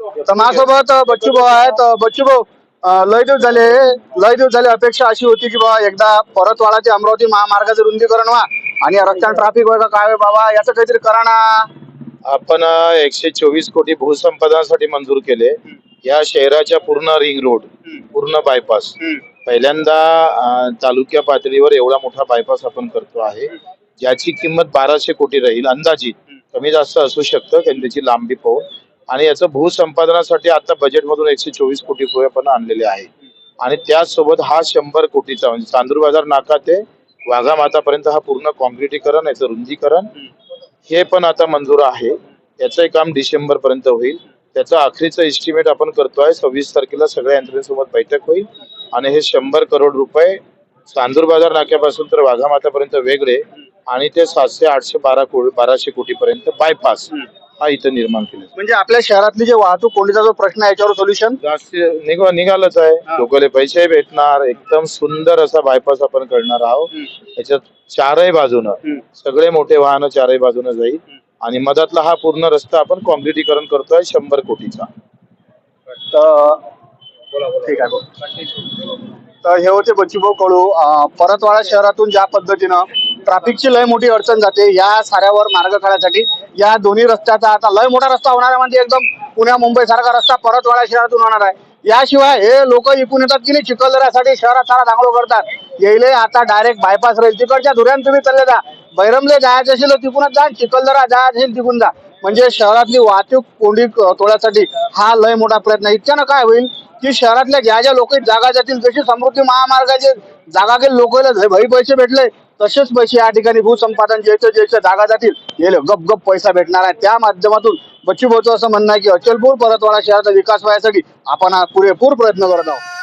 तर माझ्यासोबत बच्चू भाऊ आहेत. बच्चू भाऊ लय दिवस झाले लय दिवस झाले अपेक्षा अशी होती की बाबा एकदा परतवाडा ते अमरावती महामार्गाचं रुंदीकरण व्हा आणि रस्त्यानं ट्रॅफिक वगैरे काय बाबा याचं काहीतरी करा ना. आपण एकशे चोवीस कोटी भूसंपादनासाठी मंजूर केले. या शहराच्या पूर्ण रिंग रोड पूर्ण बायपास पहिल्यांदा तालुक्या पातळीवर एवढा मोठा बायपास आपण करतो आहे. ज्याची किंमत बाराशे कोटी राहील अंदाजित. कमी जास्त असू शकतं कारण त्याची लांबी पाहून. आणि याचं भूसंपादनासाठी आता बजेटमधून एकशे चोवीस कोटी रुपये पण आणलेले आहे. आणि त्याचसोबत हा शंभर कोटीचा म्हणजे चांदूर बाजार नाका ते वाघा मातापर्यंत हा पूर्ण कॉन्क्रिटीकरण याचं रुंदीकरण हे पण आता मंजूर आहे. याचंही काम डिसेंबर पर्यंत होईल. त्याचं अखेरीचं एस्टिमेट आपण करतोय सव्वीस तारखेला सगळ्या यंत्रणेसोबत बैठक होईल. आणि हे शंभर करोड रुपये चांदूर बाजार नाक्यापासून तर वाघा मातापर्यंत वेगळे आणि ते सातशे आठशे बारा कोटी बाराशे कोटी पर्यंत बायपास हा इथं निर्माण केला म्हणजे आपल्या शहरातली जे वाहतूक कोंडीचा जो प्रश्न आहे याच्यावर सोल्युशन जास्त निघ निघालच आहे. लोकांना पैसे भेटणार. एकदम सुंदर असा बायपास आपण करणार आहोत. त्याच्यात चारही बाजूनं सगळे मोठे वाहन चारही बाजूनं जाईल. आणि मधातला हा पूर्ण रस्ता आपण कॉन्क्रिटीकरण करतोय शंभर कोटीचा. तर ठीक आहे. तर हे होते बच्चूभाऊ अं, परतवाडा शहरातून ज्या पद्धतीनं ट्रॅफिकची लय मोठी अडचण जाते. या साऱ्यावर मार्ग काढण्यासाठी या दोन्ही रस्त्याचा आता लय मोठा रस्ता होणार आहे. म्हणजे एकदम पुण्या मुंबई सारखा रस्ता परतवाडा शहरातून होणार आहे. याशिवाय हे लोक इकून येतात की नाही? चिखलदऱ्यासाठी शहरात सारा दांगडो करतात. येईले आता डायरेक्ट बायपास राहील तिकडच्या धुऱ्यान तुम्ही चालले जा. बैरमले जायचं असेल तर तिकूनच जा चिखलदरा जायचं असेल तिकून जा. म्हणजे शहरातली वाहतूक कोंडी तोडण्यासाठी हा लय मोठा प्रयत्न आहे. इतक्यानं काय होईल की शहरातल्या ज्या ज्या लोक जागा जातील जशी समृद्धी महामार्गाचे जागा गेले लोक भई पैसे भेटले. तसेच पैसे या ठिकाणी भूसंपादन ज्याचं ज्याचं जागा जातील. गेले गप गप पैसा भेटणार आहे. त्या माध्यमातून बच्चू भाऊचं असं म्हणणं आहे की अचलपूर परतवाडा शहराचा विकास व्हायसाठी आपण हा पुरेपूर प्रयत्न करत आहोत.